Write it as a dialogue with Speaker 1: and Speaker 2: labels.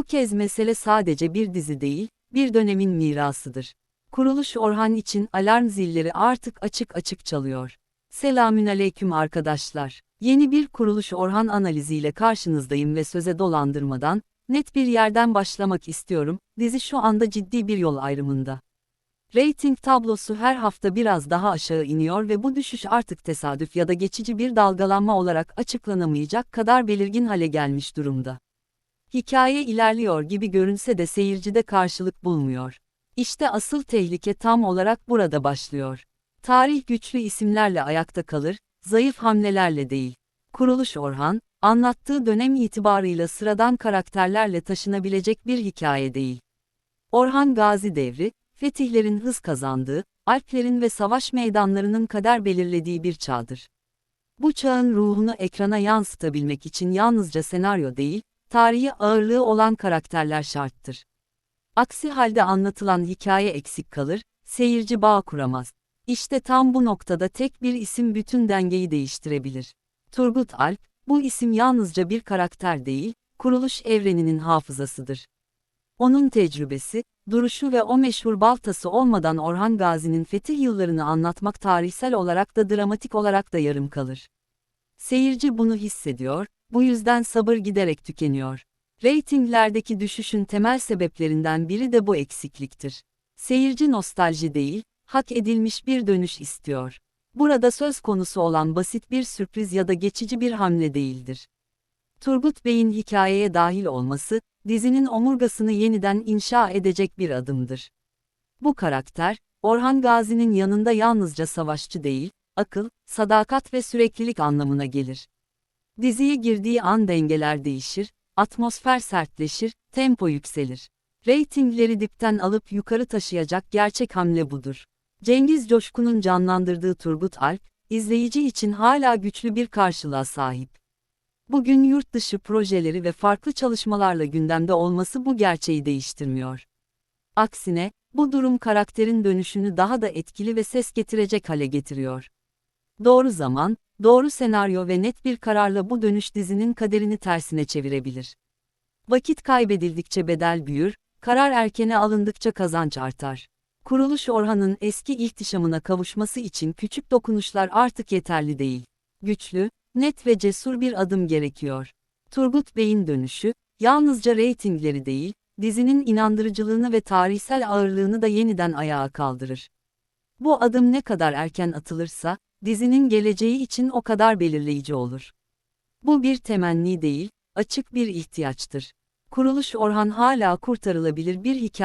Speaker 1: Bu kez mesele sadece bir dizi değil, bir dönemin mirasıdır. Kuruluş Orhan için alarm zilleri artık açık açık çalıyor. Selamünaleyküm arkadaşlar. Yeni bir Kuruluş Orhan analiziyle karşınızdayım ve söze dolandırmadan, net bir yerden başlamak istiyorum, dizi şu anda ciddi bir yol ayrımında. Rating tablosu her hafta biraz daha aşağı iniyor ve bu düşüş artık tesadüf ya da geçici bir dalgalanma olarak açıklanamayacak kadar belirgin hale gelmiş durumda. Hikaye ilerliyor gibi görünse de seyircide karşılık bulmuyor. İşte asıl tehlike tam olarak burada başlıyor. Tarih güçlü isimlerle ayakta kalır, zayıf hamlelerle değil. Kuruluş Orhan, anlattığı dönem itibarıyla sıradan karakterlerle taşınabilecek bir hikaye değil. Orhan Gazi devri, fetihlerin hız kazandığı, Alplerin ve savaş meydanlarının kader belirlediği bir çağdır. Bu çağın ruhunu ekrana yansıtabilmek için yalnızca senaryo değil, tarihi ağırlığı olan karakterler şarttır. Aksi halde anlatılan hikaye eksik kalır, seyirci bağ kuramaz. İşte tam bu noktada tek bir isim bütün dengeyi değiştirebilir. Turgut Alp, bu isim yalnızca bir karakter değil, kuruluş evreninin hafızasıdır. Onun tecrübesi, duruşu ve o meşhur baltası olmadan Orhan Gazi'nin fetih yıllarını anlatmak tarihsel olarak da dramatik olarak da yarım kalır. Seyirci bunu hissediyor, bu yüzden sabır giderek tükeniyor. Ratinglerdeki düşüşün temel sebeplerinden biri de bu eksikliktir. Seyirci nostalji değil, hak edilmiş bir dönüş istiyor. Burada söz konusu olan basit bir sürpriz ya da geçici bir hamle değildir. Turgut Bey'in hikayeye dahil olması, dizinin omurgasını yeniden inşa edecek bir adımdır. Bu karakter, Orhan Gazi'nin yanında yalnızca savaşçı değil, akıl, sadakat ve süreklilik anlamına gelir. Diziye girdiği an dengeler değişir, atmosfer sertleşir, tempo yükselir. Ratingleri dipten alıp yukarı taşıyacak gerçek hamle budur. Cengiz Coşkun'un canlandırdığı Turgut Alp, izleyici için hala güçlü bir karşılığa sahip. Bugün yurt dışı projeleri ve farklı çalışmalarla gündemde olması bu gerçeği değiştirmiyor. Aksine, bu durum karakterin dönüşünü daha da etkili ve ses getirecek hale getiriyor. Doğru zaman, doğru senaryo ve net bir kararla bu dönüş dizinin kaderini tersine çevirebilir. Vakit kaybedildikçe bedel büyür, karar erkene alındıkça kazanç artar. Kuruluş Orhan'ın eski ihtişamına kavuşması için küçük dokunuşlar artık yeterli değil. Güçlü, net ve cesur bir adım gerekiyor. Turgut Bey'in dönüşü, yalnızca reytingleri değil, dizinin inandırıcılığını ve tarihsel ağırlığını da yeniden ayağa kaldırır. Bu adım ne kadar erken atılırsa, dizinin geleceği için o kadar belirleyici olur. Bu bir temenni değil, açık bir ihtiyaçtır. Kuruluş Orhan hala kurtarılabilir bir hikaye.